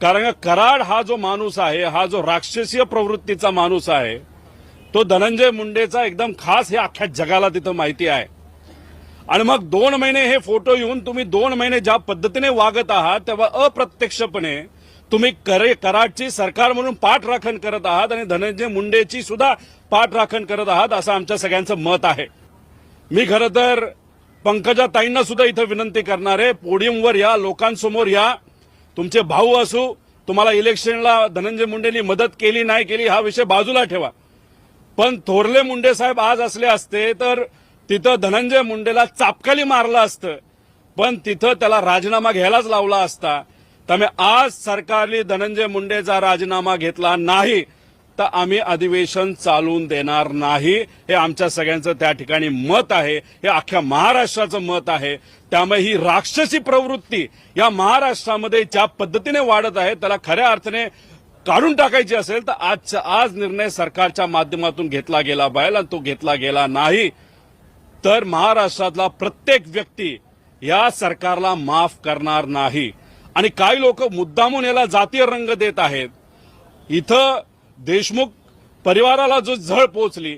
कारण कराड हा जो माणूस आहे हा जो राक्षसीय प्रवृत्तीचा माणूस आहे तो धनंजय मुंडेचा एकदम खास हे अख्ख्या जगाला तिथं माहिती आहे. आणि मग दोन महिने हे फोटो येऊन तुम्ही दोन महिने ज्या पद्धतीने वागत आहात तेव्हा अप्रत्यक्षपणे तुम्ही करे कराडची सरकार म्हणून पाठराखण करत आहात आणि धनंजय मुंडेची सुद्धा पाठराखण करत आहात असं आमच्या सगळ्यांचं मत आहे. मी खरं तर पंकजा ताईंना सुद्धा इथं विनंती करणार आहे पोडियमवर या लोकांसमोर या तुमचे भाऊ असू तुम्हाला इलेक्शनला धनंजय मुंडेंनी मदत केली नाही केली हा विषय बाजूला ठेवा. पण थोरले मुंडे साहेब आज असले असते तर तिथं धनंजय मुंडेला चापकाली मारलं असतं. पण तिथं त्याला राजीनामा घ्यायलाच लावला असता. त्यामुळे आज सरकारने धनंजय मुंडेचा राजीनामा घेतला नाही तर आम्ही अधिवेशन चालून देणार नाही. हे आमच्या सगळ्यांचं त्या ठिकाणी मत आहे. हे अख्ख्या महाराष्ट्राचं मत आहे. त्यामुळे ही राक्षसी प्रवृत्ती या महाराष्ट्रामध्ये ज्या पद्धतीने वाढत आहे त्याला खऱ्या अर्थाने काढून टाकायची असेल तर आजच्या आज निर्णय सरकारच्या माध्यमातून घेतला गेला पाहिजे आणि तो घेतला गेला नाही. तर महाराष्ट्रातला प्रत्येक व्यक्ती या सरकारला माफ करणार नाही. आणि काही लोक मुद्दामून याला जातीय रंग देत आहेत. इथं देशमुख परिवाराला जो झळ पोचली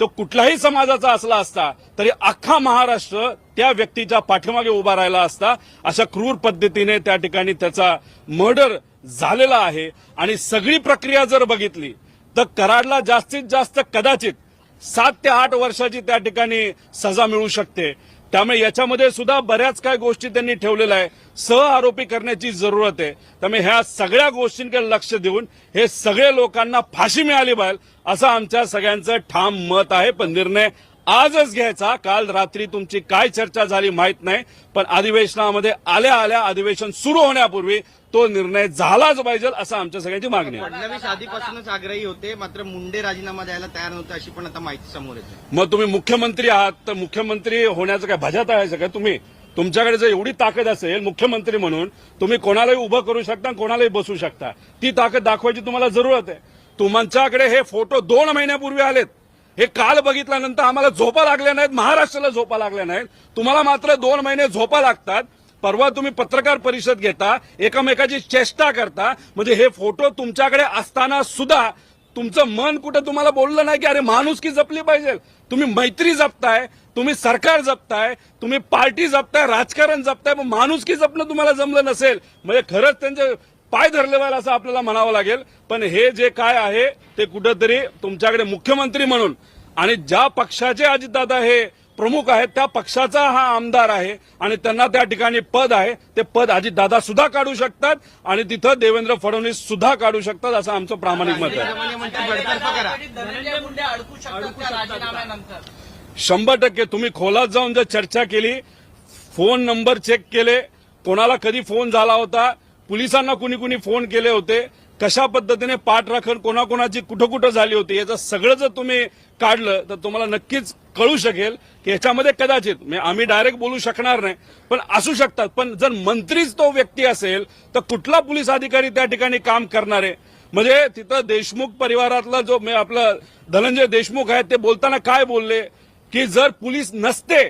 तो कुठल्याही समाजाचा असला असता तरी अख्खा महाराष्ट्र त्या व्यक्तीच्या पाठीमागे उभा राहिला असता अशा क्रूर पद्धतीने त्या ठिकाणी त्याचा मर्डर झालेला आहे. आणि सगळी प्रक्रिया जर बघितली तर कराडला जास्तीत जास्त कदाचित सात ते आठ वर्षाची त्या ठिकाणी सजा मिळू शकते. त्यामुळे याच्यामध्ये सुद्धा बऱ्याच काही गोष्टी त्यांनी ठेवलेल्या आहे सह आरोपी करण्याची जरूरत आहे. त्यामुळे ह्या सगळ्या गोष्टींकडे लक्ष देऊन हे सगळे लोकांना फाशी मिळाली पाहिजे असं आमच्या सगळ्यांचं ठाम मत आहे. पण निर्णय आजच घ्यायचा. काल रात्री तुमची काय चर्चा झाली माहीत नाही पण अधिवेशनामध्ये आल्या आल्या अधिवेशन सुरू होण्यापूर्वी तो निर्णय झालाच पाहिजे असं आमच्या सगळ्यांची मागणी आहे. फडणवीस आधीपासूनच आग्रही होते मात्र मुंडे राजीनामा द्यायला तयार नव्हते अशी पण आता माहिती समोर येते. मग तुम्ही मुख्यमंत्री आहात तर मुख्यमंत्री होण्याचं काय भजात आहे का तुम्ही? तुमच्याकडे जर एवढी ताकद असेल मुख्यमंत्री म्हणून तुम्ही कोणालाही उभं करू शकता कोणालाही बसू शकता. ती ताकद दाखवायची तुम्हाला जरूरत आहे. तुमच्याकडे हे फोटो दोन महिन्यापूर्वी आलेत. हे काल बघितल्यानंतर आम्हाला झोपा लागल्या नाहीत महाराष्ट्राला झोपा लागल्या नाहीत. तुम्हाला मात्र दोन महिने झोपा लागतात. परवा तुम्ही पत्रकार परिषद घेता एकमेकाची चेष्टा करता. म्हणजे हे फोटो तुमच्याकडे असताना सुद्धा तुमचं मन कुठं तुम्हाला बोललं नाही की अरे माणुसकी जपली पाहिजे. तुम्ही मैत्री जपताय तुम्ही सरकार जपताय तुम्ही पार्टी जपताय राजकारण जपताय पण माणुसकी जपणं तुम्हाला जमलं नसेल. म्हणजे खरंच त्यांचे पाय धरले पाहिजे असं आपल्याला म्हणावं लागेल. पण हे जे काय आहे ते कुठंतरी तुमच्याकडे मुख्यमंत्री म्हणून आणि ज्या पक्षाचे अजितदादा हे प्रमुख आहेत त्या पक्षाचा हा आमदार आहे आणि त्यांना त्या ठिकाणी पद आहे ते पद अजितदादा सुद्धा काढू शकतात आणि तिथं देवेंद्र फडणवीस सुद्धा काढू शकतात असं आमचं प्रामाणिक मत आहे. शंभर टक्के तुम्ही खोलात जाऊन जर चर्चा केली फोन नंबर चेक केले कोणाला कधी फोन झाला होता पोलिसांना कुणी कुणी फोन केले होते. कशा पद्धतीने पाठराखण कोणाकोणाची कुठं कुठं झाली होती याचं सगळं जर तुम्ही काढलं तर तुम्हाला नक्कीच कळू शकेल की याच्यामध्ये कदाचित म्हणजे आम्ही डायरेक्ट बोलू शकणार नाही पण असू शकतात. पण जर मंत्रीच तो व्यक्ती असेल तर कुठला पोलीस अधिकारी त्या ठिकाणी काम करणार? आहे म्हणजे तिथं देशमुख परिवारातला जो म्हणजे आपलं धनंजय देशमुख आहे ते बोलताना काय बोलले? की जर पोलीस नसते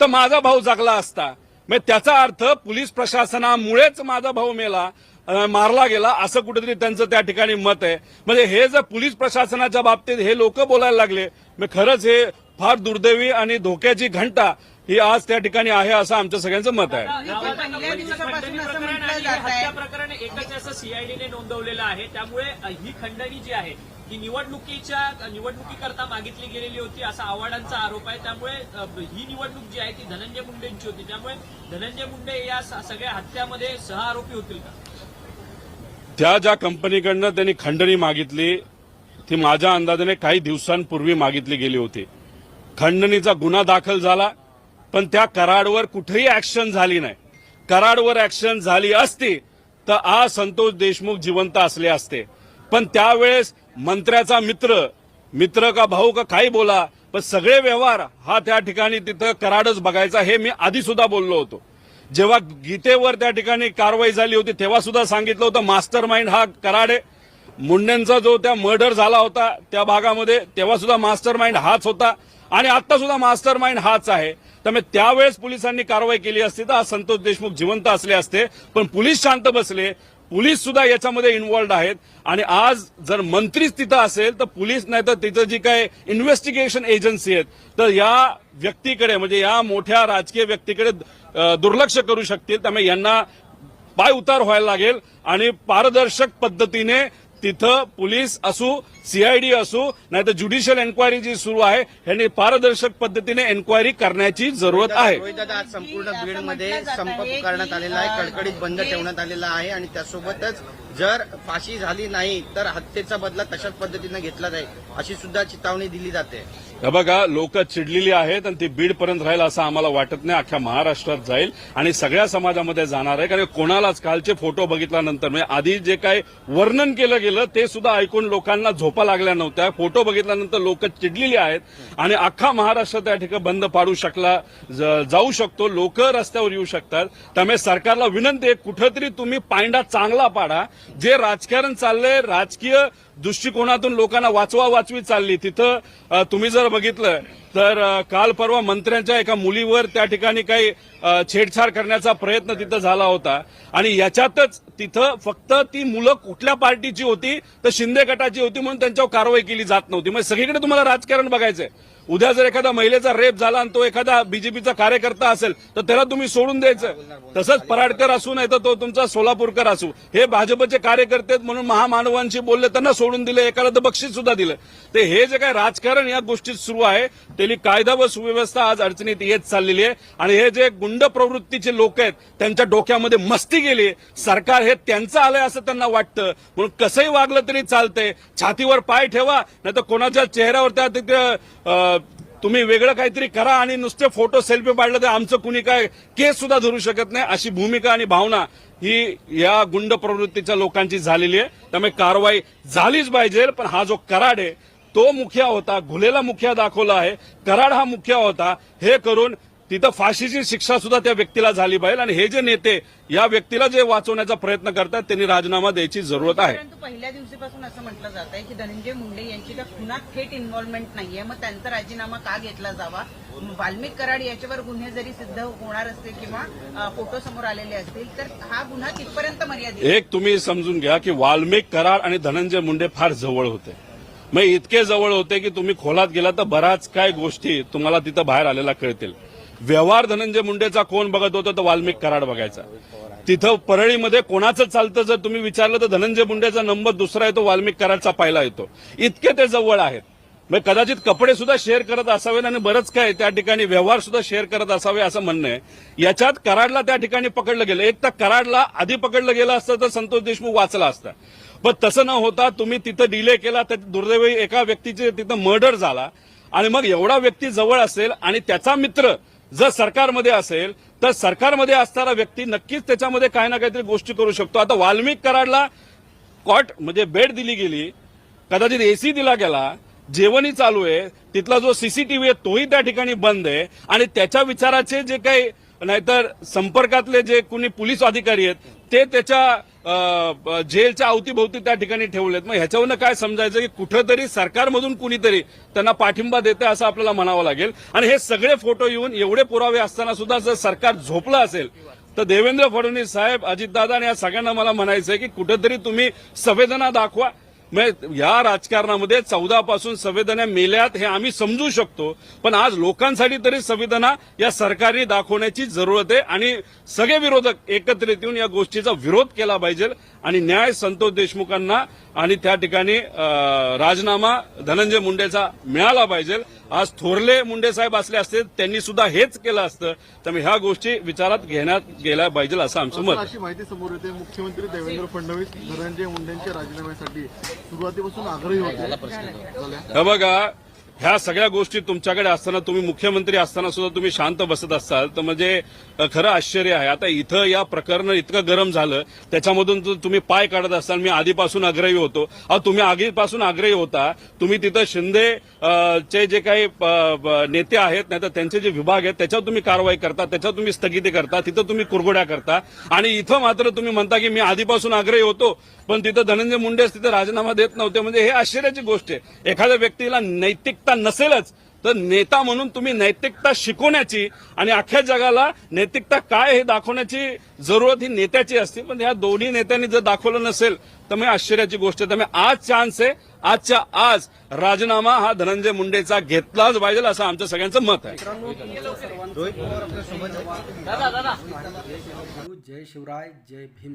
तर माझा भाऊ जगला असता. म्हणजे त्याचा अर्थ पोलीस प्रशासनामुळेच माझा भाऊ मेला मारला गेला असं कुठेतरी त्यांचं त्या ठिकाणी मत आहे. म्हणजे हे जर पोलीस प्रशासनाच्या बाबतीत हे लोक बोलायला लागले मग खरंच हे फार दुर्दैवी आणि धोक्याची घंटा ही आज त्या ठिकाणी आहे असं आमच्या सगळ्यांचं मत आहे. हत्या प्रकरण एकच असं सीआयडीने नोंदवलेलं आहे. त्यामुळे ही खंडणी जी आहे ही निवडणुकीच्या निवडणुकीकरता मागितली गेलेली होती असा आव्हाडांचा आरोप आहे. त्यामुळे ही निवडणूक जी आहे ती धनंजय मुंडेंची होती. त्यामुळे धनंजय मुंडे या सगळ्या हत्यामध्ये सहआरोपी होतील का? त्या ज्या कंपनीकडनं त्यांनी खंडणी मागितली ती माझ्या अंदाजाने काही दिवसांपूर्वी मागितली गेली होती. खंडणीचा गुन्हा दाखल झाला पण त्या कराडवर कुठेही ऍक्शन झाली नाही. कराडवर ऍक्शन झाली असती तर आज संतोष देशमुख जिवंत असले असते. पण त्यावेळेस मंत्र्याचा मित्र मित्र का भाऊ का काही बोला पण सगळे व्यवहार हा त्या ठिकाणी तिथं कराडच बघायचा हे मी आधी सुद्धा बोललो होतो. जेव्हा गीतेवर त्या ठिकाणी कारवाई झाली होती तेव्हा सुद्धा सांगितलं होतं मास्टर माइंड हा कराड आहे. मुंडेंचा जो त्या मर्डर झाला होता त्या भागामध्ये तेव्हा सुद्धा मास्टर माइंड हाच होता. आणि आता सुद्धा मास्टर माइंड हाच आहे. त्यामुळे त्यावेळेस पोलिसांनी कारवाई केली असती तर आज संतोष देशमुख जिवंत असले असते पण पोलीस शांत बसले. पोलीस सुद्धा याच्यामध्ये इन्व्हॉल्ड आहेत. आणि आज जर मंत्रीच तिथं असेल तर पोलीस नाही तर तिथं जी काय इन्व्हेस्टिगेशन एजन्सी आहेत तर या व्यक्तीकडे म्हणजे या मोठ्या राजकीय व्यक्तीकडे दुर्लक्ष करू शकतील. त्यामुळे यांना पाय उतार व्हायला लागेल. आणि पारदर्शक पद्धतीने तिथं पोलीस असू सीआयडी असू नाही तर ज्युडिशियल एन्क्वायरी जी सुरू आहे यांनी पारदर्शक पद्धतीने एन्क्वायरी करण्याची जरूरत आहे. आज संपूर्ण बीडमध्ये संप आहे पुकारण्यात की, आलेला आहे कडकडीत बंद हे- ठेवण्यात आलेला आहे आणि त्यासोबतच जर फाशी झाली नाही तर हत्येचा बदला तशाच पद्धतीनं घेतला जाईल अशी सुद्धा चितावणी दिली जाते. हे बघा लोक चिडलेली आहेत आणि ती बीडपर्यंत राहील असं आम्हाला वाटत नाही. अख्ख्या महाराष्ट्रात जाईल आणि सगळ्या समाजामध्ये जाणार आहे. कारण कोणालाच कालचे फोटो बघितल्यानंतर म्हणजे आधी जे काही वर्णन केलं गेलं ते सुद्धा ऐकून लोकांना झोपा लागल्या नव्हत्या. फोटो बघितल्यानंतर लोक चिडलेली आहेत आणि अख्खा महाराष्ट्र त्या ठिकाणी बंद पाडू शकला जाऊ शकतो. लोक रस्त्यावर येऊ शकतात. त्यामुळे सरकारला विनंती आहे कुठंतरी तुम्ही पायंडा चांगला पाडा. जे राजकारण चाललंय राजकीय दृष्टिकोनातून लोकांना वाचवा वाचवी चालली. तिथं तुम्ही जर बघितलं तर काल परवा मंत्र्यांच्या एका मुलीवर त्या ठिकाणी काही छेडछाड करण्याचा प्रयत्न तिथं झाला होता. आणि याच्यातच तिथं फक्त ती मुलं कुठल्या पार्टीची होती तर शिंदे गटाची होती म्हणून त्यांच्यावर कारवाई केली जात नव्हती. म्हणजे सगळीकडे तुम्हाला राजकारण बघायचंय. उद्या जर एखादा महिलेचा रेप झाला आणि तो एखादा बीजेपीचा कार्यकर्ता असेल तर त्याला तुम्ही सोडून द्यायचं. तसंच पराडकर असू नाही तर तो तुमचा सोलापूरकर असू. हे भाजपचे कार्यकर्ते म्हणून महामानवांशी बोलले त्यांना सोडून दिले एखादा तर बक्षीस सुद्धा दिलं. ते हे जे काय राजकारण या गोष्टीत सुरू आहे त्याली कायदा व सुव्यवस्था आज अडचणीत येत चाललेली आहे. आणि हे जे गुंड प्रवृत्तीचे लोक आहेत त्यांच्या डोक्यामध्ये मस्ती गेली सरकार हे त्यांचं आलंय असं त्यांना वाटतं. म्हणून कसंही वागलं तरी चालतंय. छातीवर पाय ठेवा नाही तर कोणाच्या चेहऱ्यावर त्या तुम्ही वेगळं काहीतरी करा आणि नुसते फोटो सेल्फी पाडलं तर आमचं कुणी काय केस सुद्धा धरू शकत नाही. अशी भूमिका आणि भावना ही या गुंड प्रवृत्तीच्या लोकांची झालेली आहे. त्यामुळे कारवाई झालीच पाहिजे पण हा जो कराड आहे तो मुखिया होता घुलेला मुखिया दाखवला आहे कराड हा मुखिया होता हे करून तिथं फाशीची शिक्षा सुद्धा त्या व्यक्तीला झाली पाहिजे आणि हे जे नेते या व्यक्तीला जे वाचवण्याचा प्रयत्न करतात त्यांनी राजीनामा द्यायची जरूरत आहे. परंतु पहिल्या दिवशीपासून असं म्हटलं जात आहे की धनंजय मुंडे यांची त्या खुनात थेट इन्व्हॉल्वमेंट नाहीये. मग त्यांचा राजीनामा का घेतला जावा? वाल्मिक कराड याच्यावर गुन्हे जरी सिद्ध होणार असतील किंवा फोटो समोर आलेले असतील तर हा गुन्हा कितपर्यंत मर्यादित? एक तुम्ही समजून घ्या की वाल्मिक कराड आणि धनंजय मुंडे फार जवळ होते. मग इतके जवळ होते की तुम्ही खोलात गेला तर बऱ्याच काय गोष्टी तुम्हाला तिथं बाहेर आलेल्या कळतील. व्यवहार धनंजय मुंडेचा कोण बघत होता तर वाल्मिक कराड बघायचा. तिथं परळीमध्ये कोणाचं चालतं जर तुम्ही विचारलं तर धनंजय मुंडेचा नंबर दुसरा येतो वाल्मिक कराडचा पहिला येतो. इतके ते जवळ आहेत. मग कदाचित कपडे सुद्धा शेअर करत असावेत आणि बरंच काय त्या ठिकाणी व्यवहार सुद्धा शेअर करत असावे असं म्हणणं आहे. याच्यात कराडला त्या ठिकाणी पकडलं गेलं. एक तर कराडला आधी पकडलं गेलं असतं तर संतोष देशमुख वाचला असता. पण तसं न होता तुम्ही तिथं डिले केला तर दुर्दैवी एका व्यक्तीचे तिथं मर्डर झाला. आणि मग एवढा व्यक्ती जवळ असेल आणि त्याचा मित्र जर सरकारमध्ये असेल तर सरकारमध्ये असणारा व्यक्ती नक्कीच त्याच्यामध्ये काही ना काहीतरी गोष्टी करू शकतो. आता वाल्मिक कराडला कॉट म्हणजे बेड दिली गेली. कदाचित एसी दिला गेला. जेवणही चालू आहे. तिथला जो सीसीटीव्ही आहे तोही त्या ठिकाणी बंद आहे. आणि त्याच्या विचाराचे जे काही नाहीतर संपर्कातले जे कुणी पोलीस अधिकारी आहेत ते त्याच्या जेलच्या अवतीभोवती त्या ठिकाणी ठेवलेत. मग ह्याच्यावरनं काय समजायचं की कुठंतरी सरकारमधून कुणीतरी त्यांना पाठिंबा देते असं आपल्याला म्हणावं लागेल. आणि हे सगळे फोटो येऊन एवढे पुरावे असताना सुद्धा जर सरकार झोपलं असेल तर देवेंद्र फडणवीस साहेब अजितदादा आणि या सगळ्यांना मला म्हणायचं आहे की कुठंतरी तुम्ही संवेदना दाखवा. या राजकारणामध्ये चौदा पासून संवेदना मेल्यात हे आम्ही समजू शकतो. पण आज लोकांसाठी तरी संवेदना या सरकारने दाखवण्याची जरूरत आहे आणि सगळे विरोधक एकत्रित येऊन या गोष्टीचा विरोध केला पाहिजे. आणि न्याय संतोष देशमुखांना आणि त्या ठिकाणी राजनामा राजीनामा धनंजय मुंडेचा मिळाला पाहिजे. आज थोरले मुंडे साहेब असले असते त्यांनी सुद्धा हेच केलं असतं. त्यामुळे ह्या गोष्टी विचारात घेण्यात गेल्या पाहिजे असं आमचं मत. अशी माहिती समोर येते. मुख्यमंत्री देवेंद्र फडणवीस धनंजय मुंडेंच्या राजीनाम्यासाठी सुरुवातीपासून आग्रही होते. हे बघा ह्या सगळ्या गोष्टी तुमच्याकडे असताना तुम्ही मुख्यमंत्री असताना सुद्धा तुम्ही शांत बसत असाल तर म्हणजे खरं आश्चर्य आहे. आता इथं या प्रकरण इतकं गरम झालं त्याच्यामधून तुम्ही पाय काढत असाल मी आधीपासून आग्रही होतो. अहो तुम्ही आधीपासून आग्रही होता. तुम्ही तिथं शिंदे चे जे काही नेते आहेत नाही तर त्यांचे जे विभाग आहेत त्याच्यावर तुम्ही कारवाई करता त्याच्यावर तुम्ही स्थगिती करता तिथं तुम्ही कुरघोड्या करता. आणि इथं मात्र तुम्ही म्हणता की मी आधीपासून आग्रही होतो. पण तिथं धनंजय मुंडेच तिथं राजीनामा देत नव्हते. म्हणजे हे आश्चर्याची गोष्ट आहे. एखाद्या व्यक्तीला नैतिकता नसेलच तर नेता म्हणून तुम्ही नैतिकता शिकवण्याची आणि अख्ख्या जगाला नैतिकता काय हे दाखवण्याची जरूरत ही नेत्याची असते. पण ह्या दोन्ही नेत्यांनी जर दाखवलं नसेल तर मग आश्चर्याची गोष्ट आहे. त्यामुळे आज चान्स आहे आजच्या आज राजीनामा हा धनंजय मुंडेचा घेतलाच पाहिजे असं आमचं सगळ्यांचं मत आहे. जय शिवराय जय भीम.